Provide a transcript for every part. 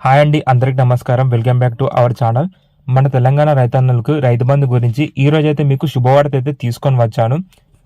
Hi అండి అందరికి నమస్కారం. Welcome back to our channel మన తెలంగాణ రైతన్నలకు రైతు బంధు గురించి ఈ రోజు అయితే మీకు శుభవార్త అయితే తీసుకొని వచ్చాను.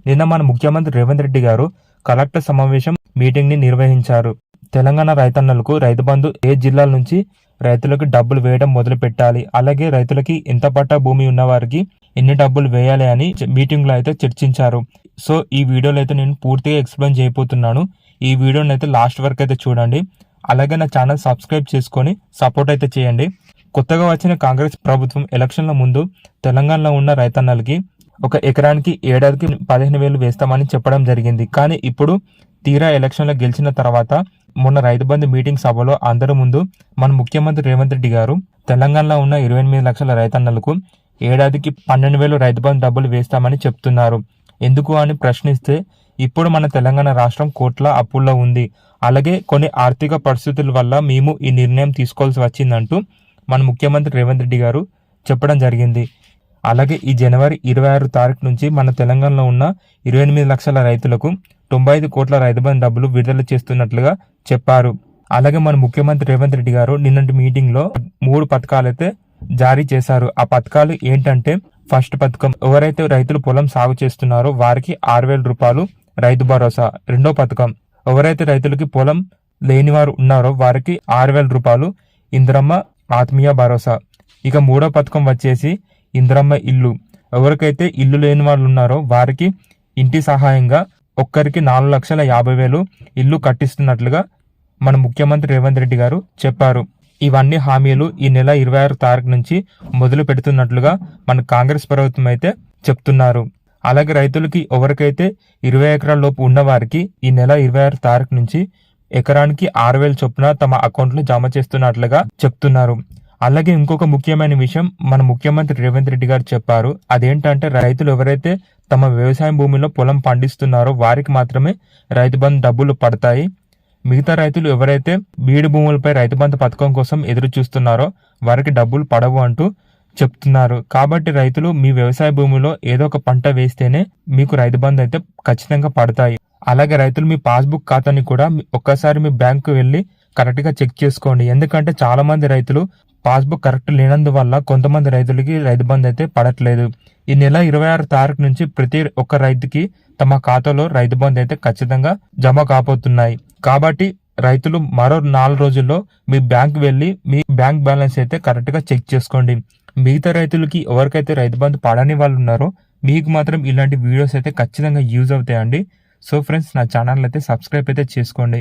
నిన్న మన ముఖ్యమంత్రి రేవంత్ రెడ్డి గారు కలెక్టర్ సమావేశం మీటింగ్ని నిర్వహించారు. తెలంగాణ రైతన్నలకు రైతు బంధు ఏ జిల్లాల నుంచి రైతులకు డబ్బులు వేయడం మొదలు పెట్టాలి? అలాగే రైతులకి ఎంత పట్టా భూమి ఉన్న వారికి ఎన్ని డబ్బులు వేయాలి అని మీటింగ్లో అయితే చర్చించారు. సో ఈ వీడియోలో అయితే నేను పూర్తిగా ఎక్స్ప్లెయిన్ చేయబోతున్నాను. ఈ వీడియోని అయితే లాస్ట్ వరకు అయితే చూడండి. అలాగే నా ఛానల్ సబ్స్క్రైబ్ చేసుకొని సపోర్ట్ అయితే చేయండి. కొత్తగా వచ్చిన కాంగ్రెస్ ప్రభుత్వం ఎలక్షన్ల ముందు తెలంగాణలో ఉన్న రైతన్నలకి ఒక ఎకరానికి ఏడాదికి పదిహేను వేలు వేస్తామని చెప్పడం జరిగింది. కానీ ఇప్పుడు తీరా ఎలక్షన్లో గెలిచిన తర్వాత మొన్న రైతు బంధు మీటింగ్ సభలో అందరి ముందు మన ముఖ్యమంత్రి రేవంత్ రెడ్డి గారు తెలంగాణలో ఉన్న ఇరవై ఎనిమిది లక్షల రైతన్నలకు ఏడాదికి పన్నెండు వేలు రైతు బంధు డబ్బులు వేస్తామని చెప్తున్నారు. ఎందుకు అని ప్రశ్నిస్తే ఇప్పుడు మన తెలంగాణ రాష్ట్రం కోట్ల అప్పుల్లో ఉంది. అలాగే కొన్ని ఆర్థిక పరిస్థితుల వల్ల మేము ఈ నిర్ణయం తీసుకోవాల్సి వచ్చిందంటూ మన ముఖ్యమంత్రి రేవంత్ రెడ్డి గారు చెప్పడం జరిగింది. అలాగే ఈ జనవరి ఇరవై ఆరు తారీఖు నుంచి మన తెలంగాణలో ఉన్న ఇరవై ఎనిమిది లక్షల రైతులకు తొంభై ఐదు కోట్ల రైతు బంధు డబ్బులు విడుదల చేస్తున్నట్లుగా చెప్పారు. అలాగే మన ముఖ్యమంత్రి రేవంత్ రెడ్డి గారు నిన్నటి మీటింగ్లో మూడు పథకాలైతే జారీ చేశారు. ఆ పథకాలు ఏంటంటే ఫస్ట్ పథకం ఎవరైతే రైతులు పొలం సాగు చేస్తున్నారో వారికి ఆరు వేల రూపాయలు రైతు భరోసా. రెండో పథకం. ఎవరైతే రైతులకి పొలం లేనివారు ఉన్నారో వారికి ఆరు వేల రూపాయలు ఇందిరమ్మ ఆత్మీయ భరోసా. ఇక మూడో పథకం వచ్చేసి ఇందిరమ్మ ఇల్లు. ఎవరికైతే ఇల్లు లేని వాళ్ళు ఉన్నారో వారికి ఇంటి సహాయంగా ఒక్కరికి నాలుగు లక్షల యాభై వేలు ఇల్లు కట్టిస్తున్నట్లుగా మన ముఖ్యమంత్రి రేవంత్ రెడ్డి గారు చెప్పారు. ఇవన్నీ హామీలు ఈ నెల ఇరవై ఆరు తారీఖు నుంచి మొదలు పెడుతున్నట్లుగా మన కాంగ్రెస్ ప్రభుత్వం అయితే చెప్తున్నారు. అలాగే రైతులకి ఎవరికైతే ఇరవై ఎకరాల లోపు ఉన్నవారికి ఈ నెల ఇరవై ఆరు తారీఖు నుంచి ఎకరానికి ఆరు వేల చొప్పున తమ అకౌంట్లో జమ చేస్తున్నట్లుగా చెప్తున్నారు. అలాగే ఇంకొక ముఖ్యమైన విషయం మన ముఖ్యమంత్రి రేవంత్ రెడ్డి గారు చెప్పారు. అదేంటంటే రైతులు ఎవరైతే తమ వ్యవసాయ భూమిలో పొలం పండిస్తున్నారో వారికి మాత్రమే రైతు బంధు డబ్బులు పడతాయి. మిగతా రైతులు ఎవరైతే బీడు భూములపై రైతు బంధు పథకం కోసం ఎదురు చూస్తున్నారో వారికి డబ్బులు పడవు అంటూ చెప్తున్నారు. కాబట్టి రైతులు మీ వ్యవసాయ భూమిలో ఏదో ఒక పంట వేస్తేనే మీకు రైతు బంధు అయితే ఖచ్చితంగా పడతాయి. అలాగే రైతులు మీ పాస్బుక్ ఖాతాని కూడా ఒక్కసారి మీ బ్యాంకు వెళ్ళి కరెక్ట్గా చెక్ చేసుకోండి. ఎందుకంటే చాలా మంది రైతులు పాస్బుక్ కరెక్ట్ లేనందువల్ల కొంతమంది రైతులకి రైతు బంధు అయితే పడట్లేదు. ఈ నెల ఇరవై ఆరు తారీఖు నుంచి ప్రతి ఒక్క రైతుకి తమ ఖాతాలో రైతు బంధు అయితే ఖచ్చితంగా జమ కాబోతున్నాయి. కాబట్టి రైతులు మరో నాలుగు రోజుల్లో మీ బ్యాంక్ వెళ్ళి మీ బ్యాంక్ బ్యాలెన్స్ అయితే కరెక్ట్గా చెక్ చేసుకోండి. మిగతా రైతులకి ఎవరికైతే రైతు బంధు పడని వాళ్ళు ఉన్నారో మీకు మాత్రం ఇలాంటి వీడియోస్ అయితే ఖచ్చితంగా యూజ్ అవుతాయండి. సో ఫ్రెండ్స్ నా ఛానల్ అయితే సబ్స్క్రైబ్ అయితే చేసుకోండి.